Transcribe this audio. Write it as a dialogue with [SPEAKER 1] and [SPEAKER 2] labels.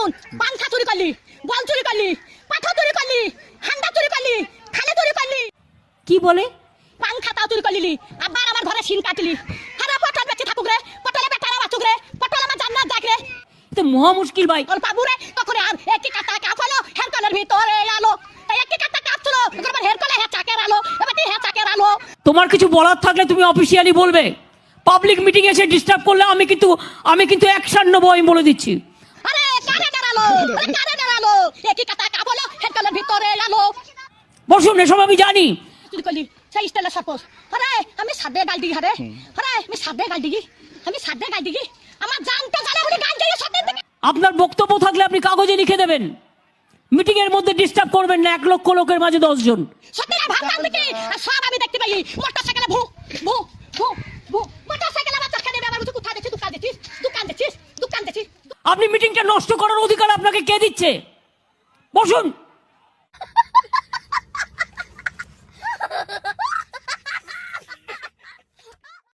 [SPEAKER 1] শুন পাংখা চুরি করলি বল চুরি করলি পাঠা চুরি করলি হান্ডা চুরি করলি খালে চুরি করলি।
[SPEAKER 2] কি বলে?
[SPEAKER 1] পাংখা তাও চুরি করলি আবার আমার ঘরে শিন কাটলি। হারা পটল বেঁচে থাকুক রে পটলে বেটারা বাঁচুক রে পটল আমার জান্নাত যাক রে।
[SPEAKER 2] তো মহা মুশকিল ভাই।
[SPEAKER 1] ওর বাবু রে তখন আর একটি কাটা কাপ হলো হের কলের ভিতরে আলো। একটি কাটা কাপ ছিল এবার হের কলে হ্যাঁ চাকের আলো এবার হ্যাঁ চাকের আলো।
[SPEAKER 2] তোমার কিছু বলার থাকলে তুমি অফিসিয়ালি বলবে। পাবলিক মিটিং এসে ডিস্টার্ব করলে আমি কিন্তু আমি কিন্তু অ্যাকশন নেব আমি বলে দিচ্ছি।
[SPEAKER 1] কারে দাঁড়াল আরে কারে দাঁড়াল একটি কাটা কাপ হলো হের কলের ভিতরে আলো
[SPEAKER 2] বসুন এসব আমি জানি।
[SPEAKER 1] তুই কলি সেই স্টাইলের সাপোজ। আরে আমি সাদে গাল দিই আরে আরে আমি সাদে গাল দিই আমি সাদে গাল দিই আমার জানতে জানে বলে গাল দিই সাদে
[SPEAKER 2] আপনার বক্তব্য থাকলে আপনি কাগজে লিখে দেবেন। মিটিং এর মধ্যে ডিস্টার্ব করবেন না এক লক্ষ লোকের মাঝে দশজন।
[SPEAKER 1] সব আমি দেখতে পাই মোটর সাইকেলে ভু ভু ভু।
[SPEAKER 2] আপনি মিটিংটা নষ্ট করার অধিকার আপনাকে কে দিচ্ছে? বসুন।